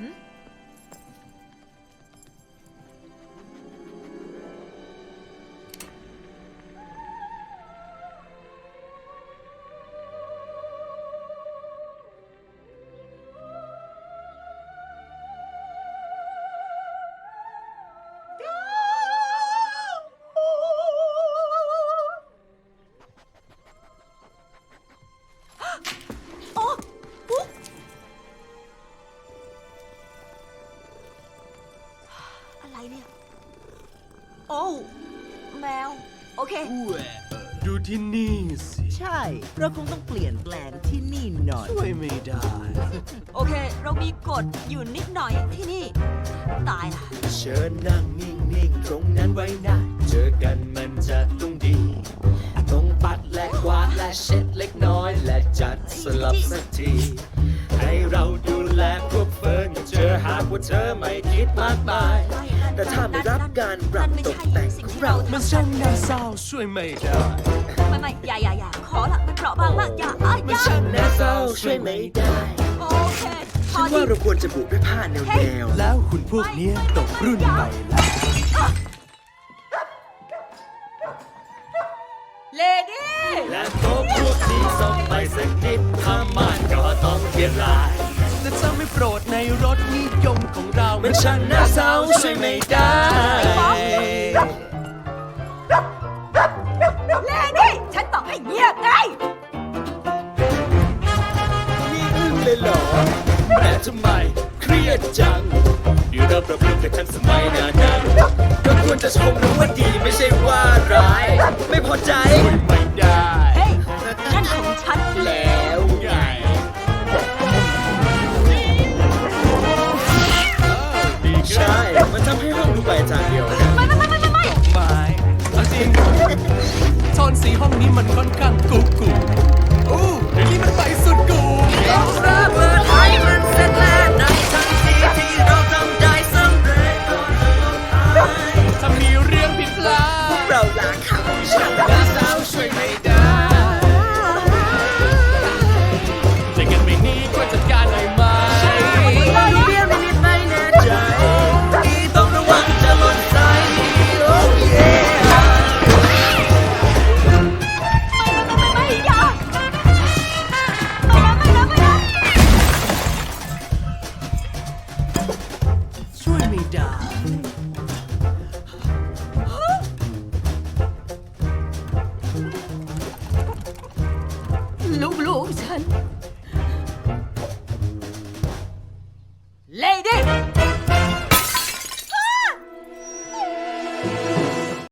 Hmm? เนี่ย โอ้วแมว โอเค ดูที่นี่สิ ใช่ เราคงต้องเปลี่ยนแปลงที่นี่หน่อย ช่วยไม่ได้ โอเค เรามีกฎอยู่นิดหน่อยที่นี่ ตายละเชิญนั่งนิ่งๆ ตรงนั้นไว้นะ เจอกันมันจะต้องดี ต้องปัดและกวาดและเช็ดเล็กน้อย และจัดสลับสักที ให้เราดูแลพวกเฟิร์นเจอหากว่าเธอไม่คิดมากมาย แต่ถ้าไม่รับการปรับตกแต่งของเรามันช่างน่าเศร้าช่วยไม่ได้ ไม่ไม่อย่าอย่าอย่าขอละมันเปราะบางมากอย่าอ้ายอมันย่าช่างน่าเศร้าช่วยไม่ได้โอเคพฉัอนดีว่าเราควรจะบุกด้วยผ้าแนวแนวแล้วหุ่นพวกเนี้ยตกรุ่นไปแล้วเลดี้ และโต๊ะพวกนี้ส่งไปสักนิดถ้ามันก็ต้องเปลี่ยนลาย มันช่างน่าเศร้าช่วยไม่ได้เลดี้ฉันบอกให้เงียบไงนี่อึ้งเลยเหรอแม่ทำไมเครียดจังเดี๋ยวเราประพฤติกันทันสมัยนานาก็ควรจะชมนะว่าดีไม่ใช่ว่าร้าย ไม่พอใจ ห้องดูไปทานเดียวกันไม่ไม่ไม่ไม่ไม่ไม่เอาจริงโซนสีห้องนี้มันค่อนข้างกุ๊กกุ๊ก ลูกๆฉัน